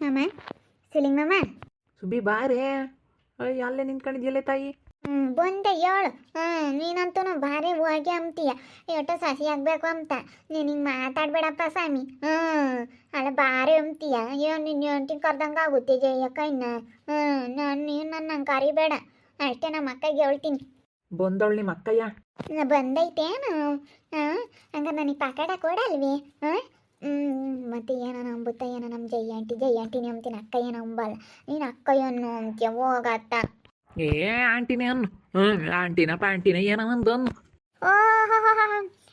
ಮಾಮ? ಸಿಲಿಂಗ್ ಮಾಮ? ಸುಬ್ಬಿ ಬಾರೇ ಅಯ್ಯ ಅಲ್ಲೇ ನಿಂತ್ಕೊಂಡಿದ್ಯಲ್ಲೇ ತಾಯಿ? ಹ್ಞೂ ಬಂದೆ ಹೇಳು. ಹಾಂ ನೀನಂತೂ ಭಾರಿ ಹೋಗಿ ಅಂತೀಯ ಎಷ್ಟು ಸಸಿ ಆಗಬೇಕು ಅಂತ. ನೀನು ಹಿಂಗೆ ಮಾತಾಡ್ಬೇಡಪ್ಪ ಸ್ವಾಮಿ. ಹ್ಞೂ ಅಲ್ಲ ಭಾರಿ ಅಂತೀಯ ಏನು ನಿನ್ನ ಹೆಂಡ್ತಿನ ಕರ್ದಂಗೆ ಆಗುತ್ತೆ ಜಯಕ್ಕ ಇನ್ನು? ಹ್ಞೂ ನಾನು ನೀನು ನನ್ನ ಕರಿಬೇಡ. ಅಷ್ಟೇ ನಮ್ಮ ಅಕ್ಕಗೆ ಹೇಳ್ತೀನಿ. ಬಂದವಳು ನಿಮ್ಮ ಅಕ್ಕಯ್ಯ? ಬಂದೈತೇನು? ಹಾಂ ಹಂಗ ನನಗೆ ಪಕಡ ಕೊಡಲ್ವಿ? ಹಾಂ ಮತ್ತೆ ಏನೋ ನಂಬುತ್ತ ಏನೋ ನಮ್ಮ ಜೈ ಆಂಟಿ ಜೈ ಆಂಟಿ ನಂಬ್ತೀನಿ ಅಕ್ಕ ಏನೋ ನಂಬಲ್ಲ. ನೀನು ಅಕ್ಕ ಏನು ಅಂತ್ಯ ಹೋಗತ್ತ ಏ ಆಂಟಿನೇ ಅನ್ನು ಹ್ಞೂ ಆಂಟಿನ ಪ್ಯಾಂಟಿನ ಏನೋ ಒಂದು ಅನ್ನು ಓಹ್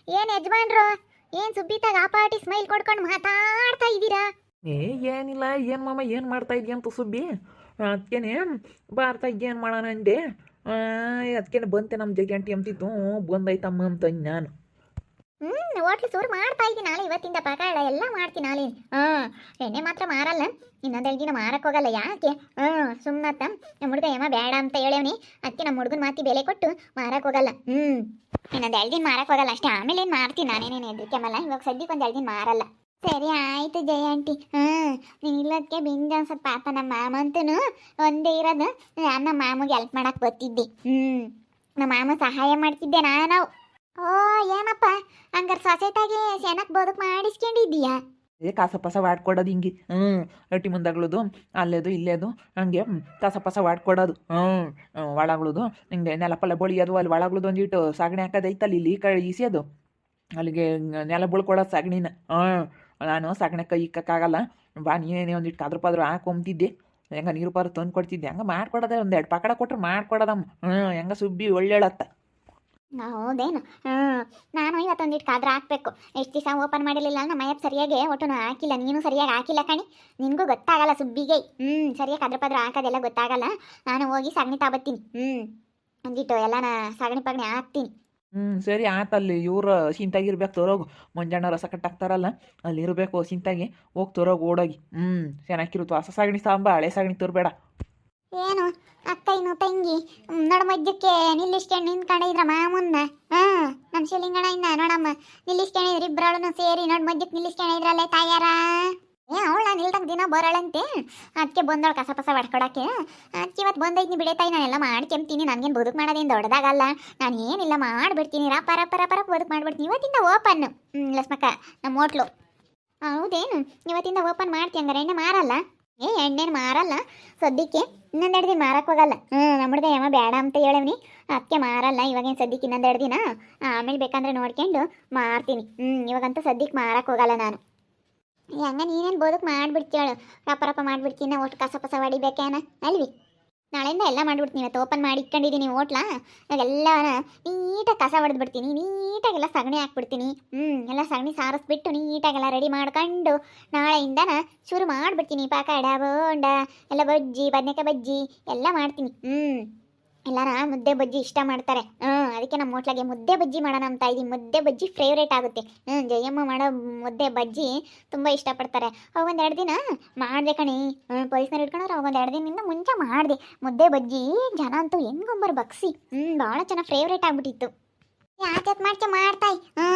ಏನು ಯಜಮಾನ್ರು? ಏನು ಸುಬ್ಬಿತಾಗ ಆ ಪಾರ್ಟಿ ಸ್ಮೈಲ್ ಕೊಡ್ಕೊಂಡು ಮಾತಾಡ್ತಾ ಇದ್ದೀರಾ? ಏ ಏನಿಲ್ಲ ಏನು ಮಾಮ ಏನು ಮಾಡ್ತಾ ಅಂತ ಸುಬ್ಬಿ. ಅದಕ್ಕೇನೆ ಬಾರ್ತಾ ಏನು ಮಾಡೋಣ ಅಂದೆ. ಅದಕ್ಕೇನೆ ಬಂತೆ ನಮ್ಮ ಜಗ್ಗಿ ಆಂಟಿ ಅಂತಿದ್ದು. ಹ್ಞೂ, ಬಂದೈತಮ್ಮ ಅಂತ ನಾನು. ಹ್ಞೂ ಹೋಟ್ಲು ಸೂರು ಮಾಡ್ತಾ ಇದ್ದೀನಿ ನಾಳೆ, ಇವತ್ತಿಂದ ಪಕಾಳ ಎಲ್ಲ ಮಾಡ್ತೀನಿ ನಾಳೆ. ಹಾಂ, ಎಣ್ಣೆ ಮಾತ್ರ ಮಾರಲ್ಲ. ಇನ್ನೊಂದು ಮಾರಕ್ಕೆ ಹೋಗಲ್ಲ ಯಾಕೆ? ಹಾಂ ಸುಮ್ಮನತ್ತ ನಮ್ಮ ಹುಡುಗ ಏಮ ಬೇಡ ಅಂತ ಹೇಳೇವ್ನಿ. ಅದಕ್ಕೆ ನಮ್ಮ ಹುಡುಗನ ಮಾತಿ ಬೆಲೆ ಕೊಟ್ಟು ಮಾರಕ್ಕೆ ಹೋಗಲ್ಲ. ಹ್ಞೂ ಇನ್ನೊಂದು ಎರಡು ದಿನ ಹೋಗಲ್ಲ. ಅಷ್ಟೇ, ಆಮೇಲೆ ಏನು ಮಾಡ್ತೀನಿ? ನಾನೇನೇನು ಮಲ್ಲ ಇವಾಗ ಸದ್ಯಕ್ಕೆ ಒಂದು ದಿನ ಮಾರಲ್ಲ. ಸರಿ ಆಯ್ತು ಜಯ ಆಂಟಿ. ಹಾಂ, ನೀನು ಇಲ್ಲದಕ್ಕೆ ಬಿಂದ ಅನ್ಸತ್ ಪಾಪ ನಮ್ಮ ಮಾಮ ಅಂತೂ ಒಂದೇ ಇರೋದು. ನಾನು ನಮ್ಮ ಮಾಮಗೆ ಹೆಲ್ಪ್ ಮಾಡಕ್ಕೆ ಬರ್ತಿದ್ದೆ. ಹ್ಮ್, ನಮ್ಮ ಮಾಮ ಸಹಾಯ ಮಾಡ್ತಿದ್ದೆ ನಾನು. ಓ, ಏನಪ್ಪ? ಹಂಗಾರೆ ಸೊಸೈಟಾಗಿ ಸೆನಕ್ ಬದುಕು ಮಾಡಿಸ್ಕೊಂಡಿದ್ದೀಯಾ? ಏ, ಕಾಸಪಾಸ ವಾಡ್ಕೊಡೋದು ಹಿಂಗೆ. ಹ್ಞೂ ರೊಟ್ಟಿ ಮುಂದಾಗ್ಳದು, ಅಲ್ಲೇದು, ಇಲ್ಲೇದು, ಹಂಗೆ ಕಾಸಪಾಸ ಕಾಸ ಪಸ ವಾಡ್ಕೊಡೋದು ಹ್ಞೂ ಒಳಗ್ಳುದು, ಹಿಂಗೆ ನೆಲ ಪಲ್ಲ ಬಳಿಯೋದು, ಅಲ್ಲಿ ಒಳಗ್ಳದು ಒಂದಿಟ್ಟು ಸಾಗಣೆ ಹಾಕೋದು ಐತಲ್ಲ, ಇಲ್ಲಿ ಕ ಈಸಿಯೋದು. ಅಲ್ಲಿಗೆ ನೆಲ ಬಳ್ಕೊಡೋದು ಸಾಗಣಿನ. ಹ್ಞೂ ನಾನು ಸಾಗಣೆ ಕೈ ಇಕ್ಕಾಗಲ್ಲ ಬಾ, ನೀನೇ ಒಂದಿಟ್ಟು ಕಾದ್ರ ಪಾದ್ರು ಹಾಕೊಂತಿದ್ದೆ ಹೆಂಗ ನೀರು ಪಾರು ತಂದು ಕೊಡ್ತಿದ್ದೆ ಹಂಗೆ ಮಾಡ್ಕೊಡೋದೆ ಎರಡು ಪಕಡ ಕೊಟ್ರೆ ಮಾಡ್ಕೊಡೋದಮ್ಮ ಹ್ಞೂ ಹೆಂಗ ಸುಬ್ಬಿ ಒಳ್ಳೇಳತ್ತ. ಹೌದೇನು? ಹ್ಞೂ ನಾನು ಇವತ್ತೊಂದಿಟ್ಟು ಕಾದ್ರೆ ಹಾಕ್ಬೇಕು. ಎಷ್ಟು ದಿವಸ ಓಪನ್ ಮಾಡಿರಲಿಲ್ಲ ನಮ್ಮ ಮಯಪ್ ಸರಿಯಾಗಿ ಒಟ್ಟು ಹಾಕಿಲ್ಲ, ನೀನು ಸರಿಯಾಗಿ ಹಾಕಿಲ್ಲ ಕಣಿ. ನಿನಗೂ ಗೊತ್ತಾಗಲ್ಲ ಸುಬ್ಬಿಗೆ. ಹ್ಞೂ ಸರಿಯಾಗಿ ಕದ್ರ ಪದ್ರ ಹಾಕೋದೆಲ್ಲ ಗೊತ್ತಾಗಲ್ಲ. ನಾನು ಹೋಗಿ ಸಗಣಿ ತಾಬತ್ತೀನಿ. ಹ್ಞೂ ಒಂದಿಟ್ಟು ಎಲ್ಲನ ಸಗಣಿ ಪಗಣಿ ಹಾಕ್ತೀನಿ. ಹ್ಞೂ ಸರಿ ಆತಲ್ಲಿ. ಇವ್ರು ಸಿಂತಾಗಿರ್ಬೇಕು ತೋರೋಗು. ಮುಂಜಾನೆ ರಸ ಕಟ್ಟಾಕ್ತಾರಲ್ಲ ಅಲ್ಲಿ ಇರಬೇಕು ಸಿಂತಾಗಿ. ಹೋಗಿ ತೋರೋಗು, ಓಡೋಗಿ. ಹ್ಞೂ ಚೆನ್ನಾಗಿರುತ್ತೆ ಹೊಸ ಸಗಣಿ ಸಾಂಬ ಹಳೆ ಸಗಣಿ ತೋರ್ಬೇಡ. ಏನು? ಅಕ್ಕ ಇನ್ನು ತಂಗಿ ನೋಡ ಮಧ್ಯಕ್ಕೆ ನಿಲ್ಲಿಸ್ಕೊಂಡು ನಿಂತ್ಕೊಂಡಿದ್ರ ಮಾಮನ್ನ ಹಾಂ ನಮ್ಮ ಶಿಲಿಂಗಣ ಇಂದ ನೋಡಮ್ಮ ನಿಲ್ಲಿಸ್ಕೊಂಡಿದ್ರು ಇಬ್ಬರೊಳನು ಸೇರಿ, ನೋಡ್ ಮಧ್ಯಕ್ಕೆ ನಿಲ್ಲಿಸ್ಕೊಂಡಿದ್ರಲ್ಲೇ ತಾಯಾರ. ಏ, ಅವಳ ನಿಲ್ದಾಗ ದಿನ ಬರೋಳಂತೆ. ಅದಕ್ಕೆ ಬಂದವಳು ಕಸ ಪಸ ಹೊಡ್ಕೊಡಕ್ಕೆ ಅದಕ್ಕೆ ಇವತ್ತು ಬಂದೈತಿ ಬಿಡೆ ತಾಯಿ, ನಾನೆಲ್ಲ ಮಾಡ್ಕೊಂತೀನಿ ನನಗೇನು ಬದುಕು ಮಾಡೋದೇನು ದೊಡ್ಡದಾಗಲ್ಲ. ನಾನು ಏನಿಲ್ಲ, ಮಾಡಿಬಿಡ್ತೀನಿ. ರಾ, ಪರ ಪರ ಪರ, ಬದುಕು ಮಾಡ್ಬಿಡ್ತೀನಿ. ಇವತ್ತಿಂದ ಓಪನ್. ಲಸ್ಮಕ್ಕ ನಮ್ಮ ಹೋಟ್ಲು. ಹೌದೇನು? ಇವತ್ತಿಂದ ಓಪನ್ ಮಾಡ್ತೀನಿ ಹಂಗಾರೆ ಎಣ್ಣೆ ಮಾರಲ್ಲ? ಏ, ಎಣ್ಣೆನ ಮಾರಲ್ಲ. ಸದ್ಯಕ್ಕೆ ಇನ್ನೊಂದೆರಡು ದಿನ ಮಾರಕ್ಕೆ ಹೋಗಲ್ಲ. ಹ್ಞೂ ನಮ್ಮ ಹುಡುಗ ಯಮ ಬೇಡ ಅಂತ ಹೇಳವ್ನಿ. ಅದಕ್ಕೆ ಮಾರಲ್ಲ, ಇವಾಗೇನು ಸದ್ಯಕ್ಕೆ ಇನ್ನೊಂದೆರಡು ದಿನ. ಆಮೇಲೆ ಬೇಕಂದ್ರೆ ನೋಡ್ಕೊಂಡು ಮಾರ್ತೀನಿ. ಹ್ಞೂ ಇವಾಗಂತೂ ಸದ್ಯಕ್ಕೆ ಮಾರಕ್ಕೆ ಹೋಗಲ್ಲ ನಾನು. ಹಂಗ ನೀನೇನು ಬೋದಕ್ಕೆ ಮಾಡ್ಬಿಡ್ತೀವಳು ರಪ್ಪ ರಪ್ಪ ಮಾಡ್ಬಿಡ್ತೀನಿ ಒಟ್ಟು ಕಸ ಪಸ ಹೊಡಿಬೇಕೇನ? ಅಲ್ವಿ? ನಾಳೆಯಿಂದ ಎಲ್ಲ ಮಾಡಿಬಿಡ್ತೀನಿ ಇವತ್ತು. ಓಪನ್ ಮಾಡಿ ಇಟ್ಕೊಂಡಿದ್ದೀನಿ ಓಟ್ಲ ಇವಾಗೆಲ್ಲ ನೀಟಾಗಿ ಕಸ ಹೊಡೆದ್ಬಿಡ್ತೀನಿ ನೀಟಾಗೆಲ್ಲ ಸಗಣಿ ಹಾಕ್ಬಿಡ್ತೀನಿ. ಹ್ಞೂ ಎಲ್ಲ ಸಗಣಿ ಸಾರಿಸ್ಬಿಟ್ಟು ನೀಟಾಗೆಲ್ಲ ರೆಡಿ ಮಾಡ್ಕೊಂಡು ನಾಳೆಯಿಂದನ ಶುರು ಮಾಡಿಬಿಡ್ತೀನಿ. ಪಾಕಾಡ ಬೋಂಡ, ಎಲ್ಲ ಬಜ್ಜಿ, ಬದನೆಕಾಯಿ ಬಜ್ಜಿ ಎಲ್ಲ ಮಾಡ್ತೀನಿ. ಹ್ಞೂ ಎಲ್ಲಾರ ಮುದ್ದೆ ಬಜ್ಜಿ ಇಷ್ಟ ಮಾಡ್ತಾರೆ. ಹ್ಞೂ ಅದಕ್ಕೆ ನಮ್ಮ ಹೋಟ್ಲಾಗೆ ಮುದ್ದೆ ಬಜ್ಜಿ ಮಾಡೋಣ ಅಂತ ಇದ್ದೀನಿ. ಮುದ್ದೆ ಬಜ್ಜಿ ಫೇವ್ರೇಟ್ ಆಗುತ್ತೆ. ಹ್ಞೂ ಜಯಮ್ಮ ಮಾಡೋ ಮುದ್ದೆ ಬಜ್ಜಿ ತುಂಬ ಇಷ್ಟಪಡ್ತಾರೆ. ಅವಾಗ ಎರಡು ದಿನ ಮಾಡಿದೆ ಕಣಿ. ಹ್ಞೂ ಪೊಲೀಸ್ನವ್ರು ಹಿಡ್ಕೊಂಡ್ರೆ ಅವಾಗ ಎರಡು ದಿನದಿಂದ ಮುಂಚೆ ಮಾಡಿದೆ. ಮುದ್ದೆ ಬಜ್ಜಿ ಜನ ಅಂತೂ ಹೆಂಗೊಂಬರು ಬಗ್ಸಿ. ಹ್ಞೂ ಭಾಳ ಚೆನ್ನಾಗಿ ಫೇವ್ರೇಟ್ ಆಗ್ಬಿಟ್ಟಿತ್ತು. ಯಾಕೆ ಮಾಡ್ಕೆ ಮಾಡ್ತಾಯಿ. ಹ್ಞೂ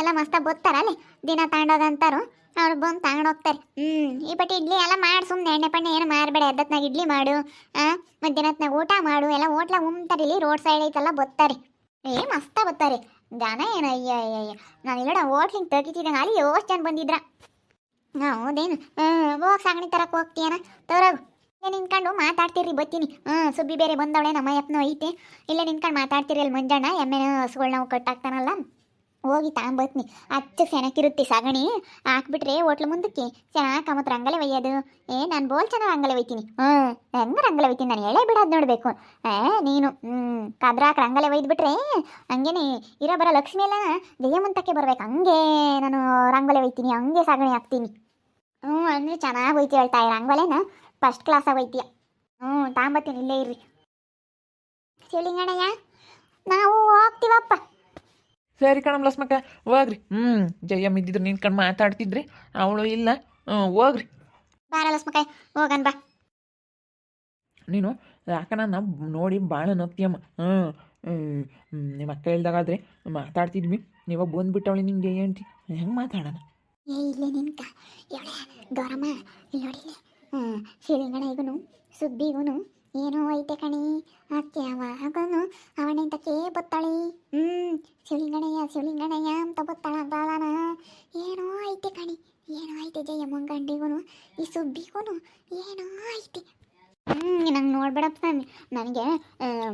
ಎಲ್ಲ ಮಸ್ತ ಬೋದ್ತಾರಲ್ಲೇ ದಿನ ತಗೊಂಡೋಗಂತಾರು ಅವ್ರು ಬಂದು ತಗೊಂಡೋಗ್ತಾರೆ ಹ್ಞೂ ಈ ಬಟ್ಟೆ ಇಡ್ಲಿ ಎಲ್ಲ ಮಾಡಿ ಸುಮ್ಮನೆ ಎಣ್ಣೆ ಪಣ್ಣೆ ಏನು ಮಾರಬೇಡ, ಎದ್ದತ್ನಾಗ ಇಡ್ಲಿ ಮಾಡು. ಹಾಂ ಮಧ್ಯಾಹ್ನತ್ನಾಗ ಊಟ ಮಾಡು, ಎಲ್ಲ ಹೋಟ್ಲ ಉಮ್ತಾರೆ ಇಲ್ಲಿ ರೋಡ್ ಸೈಡ್ ಐತಲ್ಲ, ಬತ್ತಾರೆ. ಏ, ಮಸ್ತ ಬತ್ತಾರೆ. ದನ ಏನ ಅಯ್ಯ ಅಯ್ಯ ಅಯ್ಯ ನಾನು ಇಲ್ಲ ಹೋಟ್ಲಿಂಗ್ ತೆಗಿತಿದ್ದಂಗೆ ಅಲ್ಲಿ ಯೋಷ್ಟು ಜನ ಬಂದಿದ್ರ. ಹೌದೇನು? ಹೋಗಿ ಸಗಣಿ ತರಕ್ಕೆ ಹೋಗ್ತೀಯನ? ತೋರಾಗು. ಇಲ್ಲೇ ನಿಂತ್ಕೊಂಡು ಮಾತಾಡ್ತೀರಿ ಬತ್ತೀನಿ. ಹ್ಞೂ ಸುಬ್ಬಿ ಬೇರೆ ಬಂದವಳೆ, ನಮ್ಮ ಯಪ್ಪನೂ ಐತೆ. ಇಲ್ಲೇ ನಿಂತ್ಕೊಂಡು ಮಾತಾಡ್ತೀರಿ ಅಲ್ಲಿ ಮಂಜಣ್ಣ, ಎಮ್ಮೆನ ಹಸುಗಳ್ನ ನಾವು ಕಟ್ಟಾಕ್ತಾನಲ್ಲ ಹೋಗಿ ತಗೊಂಬತ್ನಿ ಅಚ್ಚು ಸೆನಕಿರುತ್ತೆ ಸಗಣಿ. ಹಾಕ್ಬಿಟ್ರೆ ಹೋಟ್ಲು ಮುಂದಕ್ಕೆ. ಚೆನ್ನಾಗಿ ಕಮತ್ ರಂಗಲೆ ಒಯ್ಯೋದು. ಏ, ನಾನು ಬೋಲ್ ಚೆನ್ನಾಗಿ ರಂಗಲೆ ಒಯ್ತೀನಿ. ಹ್ಞೂ ಹೆಂಗೆ ರಂಗಲೆ ಒಯ್ತೀನಿ? ನಾನು ಹೇಳೇ ಬಿಡೋದು ನೋಡಬೇಕು. ಏ, ನೀನು ಹ್ಞೂ ಕದ್ರಾಕ ರಂಗಲೆ ಒಯ್ದುಬಿಟ್ರೆ ಹಂಗೇನೆ ಇರೋ ಬರೋ ಲಕ್ಷ್ಮಿ ಎಲ್ಲ ದೆಯ್ಯ ಮುಂತಕ್ಕೆ ಬರ್ಬೇಕು. ಹಂಗೆ ನಾನು ರಂಗೋಲೆ ಒಯ್ತೀನಿ, ಹಂಗೆ ಸಗಣಿ ಹಾಕ್ತೀನಿ. ಹ್ಞೂ ಅಂದರೆ ಚೆನ್ನಾಗಿ ಒಯ್ತಿ ಹೇಳ್ತಾ ರಂಗೋಲೆನ? ಫಸ್ಟ್ ಕ್ಲಾಸಾಗಿ ಒಯ್ತೀಯ. ಹ್ಞೂ ತಾಂಬತ್ತೀನಿ, ಇಲ್ಲೇ ಇರ್ರಿ. ಶಿವಲಿಂಗಣ್ಣಯ್ಯ, ನಾವು ಹೋಗ್ತೀವಪ್ಪ. ಸರಿ ಕಣಮ್ ಲಸ್ಮಕ್ಕ ಹೋಗ್ರಿ. ಹ್ಮ್ ಜಯಮ್ಮ ಇದ್ದಿದ್ರು ಕಣ್ ಮಾತಾಡ್ತಿದ್ರಿ ಅವಳು ಇಲ್ಲ. ಹ್ಞೂ ಹೋಗ್ರಿ. ಬಾರ ಲಸ್ಮಕ್ಕ ಹೋಗನ್ ಬಾ. ನೀನು ಯಾಕನ ನಾನು ನೋಡಿ ಭಾಳ ನಗ್ತೀಯಮ್ಮ. ಹ್ಮ್ ನಿಮ್ಮ ಅಕ್ಕ ಹೇಳ್ದಾಗಾದ್ರೆ ಮಾತಾಡ್ತಿದ್ವಿ. ನೀವಾಗ ಬಂದ್ಬಿಟ್ಟವಳಿ ನಿಂಗೆ ಹೇಳ್ತಿ ಹೆಂಗೆ ಮಾತಾಡೋಣ? ಏ ಇಲ್ಲೇ ನಿನ್ಕ ಇವಳೆ ಗೌರಮ್ಮ ಇಲ್ಲಿ ನೋಡಿ ಸುಬ್ಬಿಗೂ ಏನೋ ಐತೆ ಕಣಿ ಅಕ್ಕೆ ಅವನಿಂದ ಕೇ ಬತ್ತಾಳಿ ಹ್ಮ್, ಶಿವಲಿಂಗಣಯ್ಯ ಶಿವಲಿಂಗಣಯ್ಯ ಅಂತ ಬತ್ತಾಳ ಏನೋ ಐತೆ ಕಣಿ, ಏನೋ ಐತೆ ಜಯಮ್ಮನ ಗಂಡಿಗೂ ಈ ಸುಬ್ಬಿಗೂ ಏನೋ ಐತೆ. ಹ್ಮ್, ನಂಗೆ ನೋಡ್ಬೇಡಪ್ಪ ನನಗೆ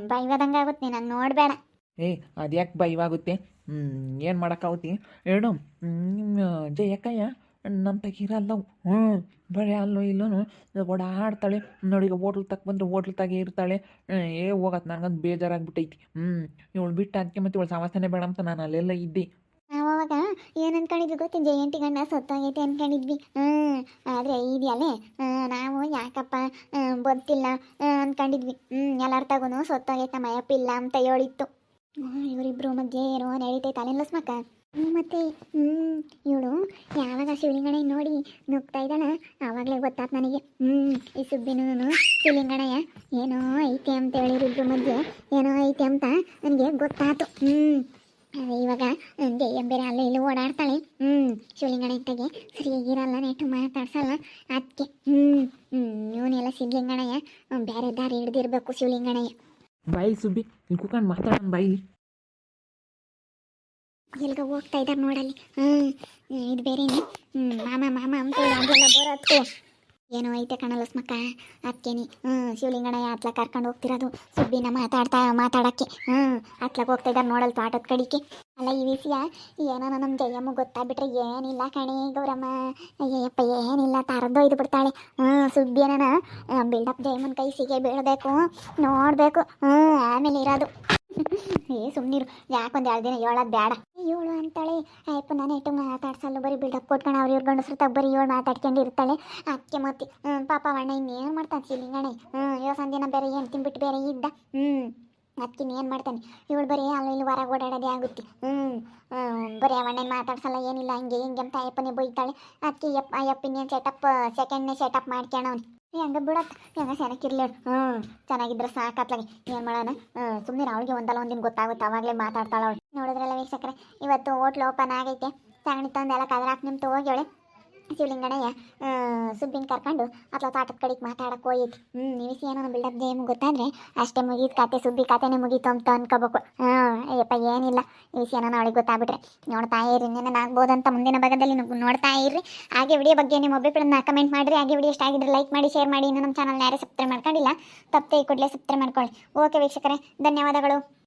ಬೈವದಂಗೆ ಆಗುತ್ತೆ ನಂಗೆ ನೋಡಬೇಡ. ಏ, ಅದ್ಯಾಕೆ ಬೈವಾಗುತ್ತೆ? ಹ್ಞೂ ಏನು ಮಾಡೋಕ್ಕಾಗುತ್ತೆ? ಹೇಳು. ಜಯಕ್ಕಯ್ಯ ನಮ್ಮ ತಗಿರಲ್ಲ ಹ್ಞೂ ಬರೀ ಅಲ್ಲೋ ಇಲ್ಲೂ ಓಡಾಡ್ತಾಳೆ. ನೋಡಿ ಈಗ ಹೋಟ್ಲ್ ತಕ್ಕ ಬಂದ್ರೆ ಹೋಟ್ಲ್ ತಾಗೆ ಇರ್ತಾಳೆ. ಏ ಹೋಗತ್ತೆ ನನಗಂದು ಬೇಜಾರಾಗ್ಬಿಟ್ಟೈತಿ. ಹ್ಞೂ ಇವಳು ಬಿಟ್ಟು ಅದಕ್ಕೆ ಮತ್ತೆ ಇವಳು ಸಮಸ್ಯೆನೇ ಬೇಡ ಅಂತ ನಾನು ಅಲ್ಲೆಲ್ಲ ಇದ್ದೆ. ಅವಾಗ ಏನು ಅನ್ಕೊಂಡಿದ್ವಿ ಗೊತ್ತಿ? ಜಯಂತಿ ಗಂಡ ಸತ್ತೋಗೈತೆ ಅನ್ಕೊಂಡಿದ್ವಿ. ಹ್ಞೂ ಆದರೆ ಇದೆಯಲ್ಲೇ? ನಾವು ಯಾಕಪ್ಪ ಗೊತ್ತಿಲ್ಲ ಅನ್ಕೊಂಡಿದ್ವಿ. ಹ್ಞೂ ಎಲ್ಲರ ತಗೂ ಸತ್ತೋಗೈತೆ ಮಯಪ್ಪ ಇಲ್ಲ ಅಂತ ಹೇಳಿತ್ತು. ಹ್ಮ್, ಇವರಿಬ್ರು ಮಧ್ಯೆ ಏನೋ ನಡೀತೈತೆ ಅಲ್ಲೆಲ್ಲ ಮಕ್ಕ ಮತ್ತೆ ಹ್ಞೂ ಇವಳು ಯಾವಾಗ ಶಿವಲಿಂಗಣ್ಣ ನೋಡಿ ನುಗ್ತಾ ಇದ್ದಾಳ ಆವಾಗಲೇ ಗೊತ್ತಾತ್ ನನಗೆ. ಹ್ಞೂ ಈ ಸುಬ್ಬಿನೂ ಶಿವಲಿಂಗಣ್ಣಯ್ಯ ಏನೋ ಐತೆ ಅಂತ ಹೇಳಿರಿಬ್ರು ಮಧ್ಯೆ ಏನೋ ಐತೆ ಅಂತ ನನಗೆ ಗೊತ್ತಾತು. ಹ್ಞೂ ಇವಾಗ ನನಗೆ ಬೇರೆ ಅಲ್ಲೇ ಇಲ್ಲಿ ಓಡಾಡ್ತಾಳೆ. ಹ್ಞೂ ಶಿವಲಿಂಗಣ ಇತ್ತಾಗೆ ಸರಿಯಾಗಿರಲ್ಲ ನೆಟ್ಟು ಮಾತಾಡ್ಸಲ್ಲ ಅದಕ್ಕೆ ಹ್ಞೂ ಹ್ಞೂ ಇವನೆಲ್ಲ ಶಿವಲಿಂಗಣಯ್ಯ ಅವ್ನ್ ಬೇರೆ ದಾರಿ ಹಿಡ್ದಿರ್ಬೇಕು ಶಿವಲಿಂಗಣಯ್ಯ ಬಾಯಿ ಸುಬ್ಬಿ, ನೀನು ಕುತ್ಕೊಂಡು ಮಾತಾಡೋಣ ಬಾಯಿಲಿ. ಎಲ್ಗ ಹೋಗ್ತಾ ಇದ್ದಾರೆ ನೋಡಲ್ಲಿ. ಹ್ಞೂ ಇದು ಬೇರೆನೆ. ಹ್ಞೂ ಮಾಮ ಮಾಮ ಅಂತ ಬೋರ್ ಬರೋದ್ಕು ಏನೋ ಐತೆ ಕಣಲ್ಲ ಸ್ಮಕ್ಕ ಅದಕ್ಕೇನಿ ಹ್ಞೂ ಶಿವಲಿಂಗಣ್ಣ ಅತ್ಲ ಕರ್ಕೊಂಡು ಹೋಗ್ತಿರೋದು. ಸುಬ್ಬಿನ ಮಾತಾಡ್ತಾ, ಮಾತಾಡಕ್ಕೆ. ಹ್ಞೂ ಅತ್ಲಾಗ ಹೋಗ್ತಾ ಇದ್ದಾರೆ ನೋಡಲ್ ತೋಟದ ಕಡಿಕೆ ಅಲ್ಲ, ಈ ವಿಷಯ ಏನೋ ನಮ್ಮ ಜಯಮ್ಮ ಗೊತ್ತಾಗ್ಬಿಟ್ರೆ ಏನಿಲ್ಲ ಕಣೆ ಗೌರಮ್ಮ. ಅಯ್ಯಪ್ಪ ಏನಿಲ್ಲ, ತಾರದ್ದು ಇದು ಬಿಡ್ತಾಳೆ. ಹ್ಞೂ ಸುಬ್ಬಿಯನ ಬಿಲ್ಡಪ್ ಜಯಮ್ಮನ ಕೈ ಸಿಗೆ ಬೀಳಬೇಕು, ನೋಡಬೇಕು. ಹ್ಞೂ ಆಮೇಲೆ ಇರೋದು. ಏ ಸುಮ್ಮನಿರು ಯಾಕೊಂದು ಎರಡು ದಿನ ಹೇಳೋದು ಬೇಡ ಏಳು ಅಂತಾಳೆ. ಅಯ್ಯಪ್ಪ ನಾನು ಇಟ್ಟು ಮಾತಾಡ್ಸಲ್ಲ. ಬರೀ ಬಿಲ್ಡಪ್ ಕೊಟ್ಕೊಂಡು ಅವ್ರು ಇವ್ರು ಗಂಡಸ್ರು ತಗ ಬರೀ ಏಳು ಮಾತಾಡ್ಕೊಂಡು ಇರ್ತಾಳೆ. ಅಕ್ಕೆ ಮತ್ತೆ. ಪಾಪ ಅಣ್ಣ ಇನ್ನೇನು ಮಾಡ್ತಾನೆ ಸಿಲಿಂಗಣ್ಣ ಹ್ಞೂ ಯೋಸನ್ ದಿನ ಬೇರೆ ಏನು ತಿನ್ಬಿಟ್ಟು ಬೇರೆ ಇದ್ದ? ಹ್ಞೂ ಅದಕ್ಕೆ ಏನು ಮಾಡ್ತಾನೆ? ಇವಳು ಬರೀ ಅಲ್ಲಿ ಇಲ್ಲಿ ಹೊರಗೆ ಓಡಾಡೋದೇ ಆಗುತ್ತೆ. ಹ್ಞೂ ಬರೀ ಅವಣ್ಣನ ಮಾತಾಡ್ಸಲ್ಲ, ಏನಿಲ್ಲ. ಹಂಗೆ ಹಿಂಗೆ ಅಂತ ಅಯ್ಯಪ್ಪನೇ ಬೈತಾಳೆ. ಅದಕ್ಕೆ ಯಪ್ಪ ಇನ್ನೇನು ಸೆಟಪ್ ಸೆಕೆಂಡ್ನೇ ಸೆಟಪ್ ಮಾಡ್ಕೊಳವನು ಹಂಗೆ ಬಿಡತ್ತ. ಹಂಗೆ ಚೆನ್ನಾಗಿರ್ಲಿ ಹ್ಞೂ ಚೆನ್ನಾಗಿದ್ರೆ ಸಾಕತ್ಲಾಗಿ. ಏನು ಮಾಡೋಣ? ಹ್ಞೂ ಸುಮ್ಮನೆ ಅವಳಿಗೆ ಒಂದಲ್ಲ ಒಂದಿನ ಗೊತ್ತಾಗುತ್ತೆ. ಅವಾಗಲೇ ಮಾತಾಡ್ತಾಳೆ ಅವಳು. ನೋಡಿದ್ರಲ್ಲ ವೀಕ್ಷಕರೇ, ಇವತ್ತು ಓಟ್ಲು ಓಪನ್ ಆಗೈತೆ. ಸಗಣಿ ತಂದೆಲ್ಲ ಕದ್ರಾಕ್ ನಿಮ್ಮ ಹೋಗ್ಯವಳೆ ಶಿವಲಿಂಗಣ್ಣಯ್ಯ ಸುಬ್ಬಿನ ಕರ್ಕೊಂಡು ಅಥವಾ ತಾಟದ ಕಡೆಗೆ ಮಾತಾಡಕ್ಕೆ ಹೋಯ್ತು ಹ್ಞೂ ನಿಮಿಷ ಏನೋ ಬಿಲ್ಡಪ್ ಗೇಮ್ ಗೊತ್ತಾದ್ರೆ ಅಷ್ಟೇ ಮುಗಿದ ಕತೆ, ಸುಬ್ಬಿ ಕತೆನೇ ಮುಗೀತು ಅಂತ ಅನ್ಕೋಬೇಕು. ಹಾಂ, ಅಯ್ಯಪ್ಪ, ಏನಿಲ್ಲ. ವಿಷಯ ಏನೋ ಅವಳಿಗೆ ಗೊತ್ತಾಗ್ಬಿಟ್ರೆ. ನೋಡ್ತಾ ಇರಿ, ಇನ್ನೇನು ಆಗ್ಬೋದಂತ ಮುಂದಿನ ಭಾಗದಲ್ಲಿ ನೋಡ್ತಾ ಇರ್ರಿ. ಹಾಗೆ ವಿಡಿಯೋ ಬಗ್ಗೆ ನಿಮ್ಮ ಅಭಿಪ್ರಾಯನ ಕಮೆಂಟ್ ಮಾಡಿರಿ. ಹಾಗೆ ವಿಡಿಯೋ ಇಷ್ಟ ಆಗಿದ್ರೆ ಲೈಕ್ ಮಾಡಿ ಶೇರ್ ಮಾಡಿ. ಇನ್ನು ನಮ್ಮ ಚಾನಲ್ ಯಾರೇ ಸಬ್ಸ್ಕ್ರೈಬ್ ಮಾಡ್ಕೊಂಡಿಲ್ಲ, ತಪ್ಪದೆ ಕೂಡಲೇ ಸಬ್ಸ್ಕ್ರೈಬ್ ಮಾಡ್ಕೊಳ್ಳಿ. ಓಕೆ ವೀಕ್ಷಕರೇ, ಧನ್ಯವಾದಗಳು.